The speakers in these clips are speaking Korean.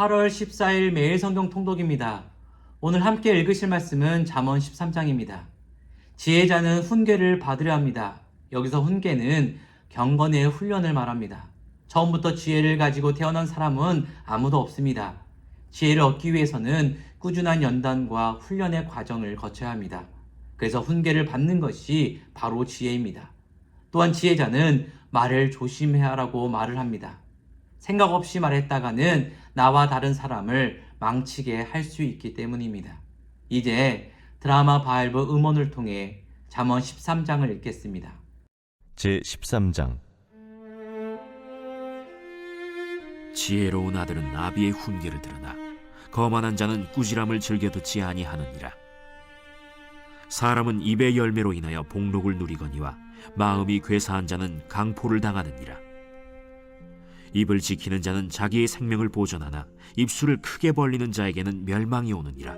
8월 14일 매일 성경 통독입니다. 오늘 함께 읽으실 말씀은 잠언 13장입니다. 지혜자는 훈계를 받으려 합니다. 여기서 훈계는 경건의 훈련을 말합니다. 처음부터 지혜를 가지고 태어난 사람은 아무도 없습니다. 지혜를 얻기 위해서는 꾸준한 연단과 훈련의 과정을 거쳐야 합니다. 그래서 훈계를 받는 것이 바로 지혜입니다. 또한 지혜자는 말을 조심해야 하라고 말을 합니다. 생각 없이 말했다가는 나와 다른 사람을 망치게 할 수 있기 때문입니다. 이제 드라마 바이브 음원을 통해 잠언 13장을 읽겠습니다. 제 13장 지혜로운 아들은 아비의 훈계를 들으나 거만한 자는 꾸지람을 즐겨 듣지 아니하느니라 사람은 입의 열매로 인하여 복록을 누리거니와 마음이 괴사한 자는 강포를 당하느니라 입을 지키는 자는 자기의 생명을 보존하나 입술을 크게 벌리는 자에게는 멸망이 오느니라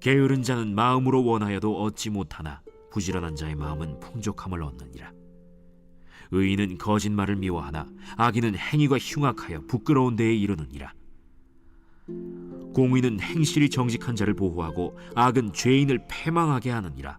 게으른 자는 마음으로 원하여도 얻지 못하나 부지런한 자의 마음은 풍족함을 얻느니라 의인은 거짓말을 미워하나 악인은 행위가 흉악하여 부끄러운 데에 이르느니라. 공의는 행실이 정직한 자를 보호하고 악은 죄인을 패망하게 하느니라.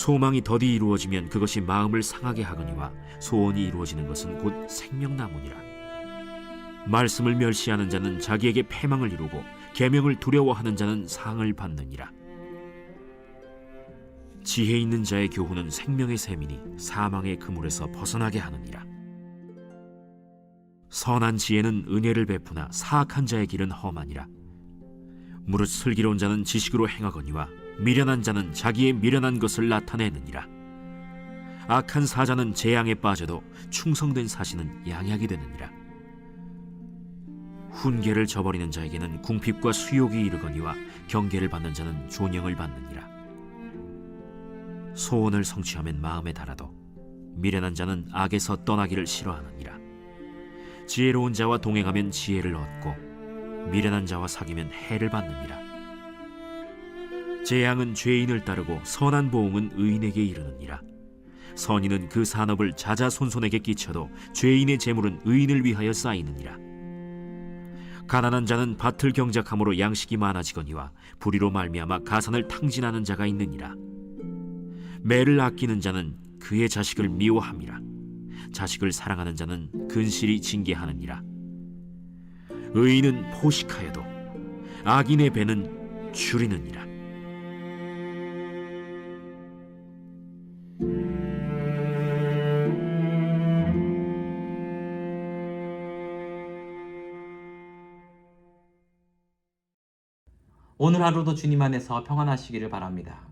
소망이 더디 이루어지면 그것이 마음을 상하게 하거니와 소원이 이루어지는 것은 곧 생명나무니라. 말씀을 멸시하는 자는 자기에게 패망을 이루고 계명을 두려워하는 자는 상을 받느니라. 지혜 있는 자의 교훈은 생명의 셈이니 사망의 그물에서 벗어나게 하느니라. 선한 지혜는 은혜를 베푸나 사악한 자의 길은 험하니라. 무릇 슬기로운 자는 지식으로 행하거니와 미련한 자는 자기의 미련한 것을 나타내느니라. 악한 사자는 재앙에 빠져도 충성된 사신은 양약이 되느니라. 훈계를 저버리는 자에게는 궁핍과 수욕이 이르거니와 경계를 받는 자는 존영을 받느니라. 소원을 성취하면 마음에 달아도 미련한 자는 악에서 떠나기를 싫어하느니라. 지혜로운 자와 동행하면 지혜를 얻고 미련한 자와 사귀면 해를 받느니라. 재앙은 죄인을 따르고 선한 보응은 의인에게 이르느니라. 선인은 그 산업을 자자손손에게 끼쳐도 죄인의 재물은 의인을 위하여 쌓이느니라. 가난한 자는 밭을 경작함으로 양식이 많아지거니와 불의로 말미암아 가산을 탕진하는 자가 있느니라. 매를 아끼는 자는 그의 자식을 미워함이라. 자식을 사랑하는 자는 근실이 징계하느니라. 의인은 포식하여도 악인의 배는 줄이느니라. 오늘 하루도 주님 안에서 평안하시기를 바랍니다.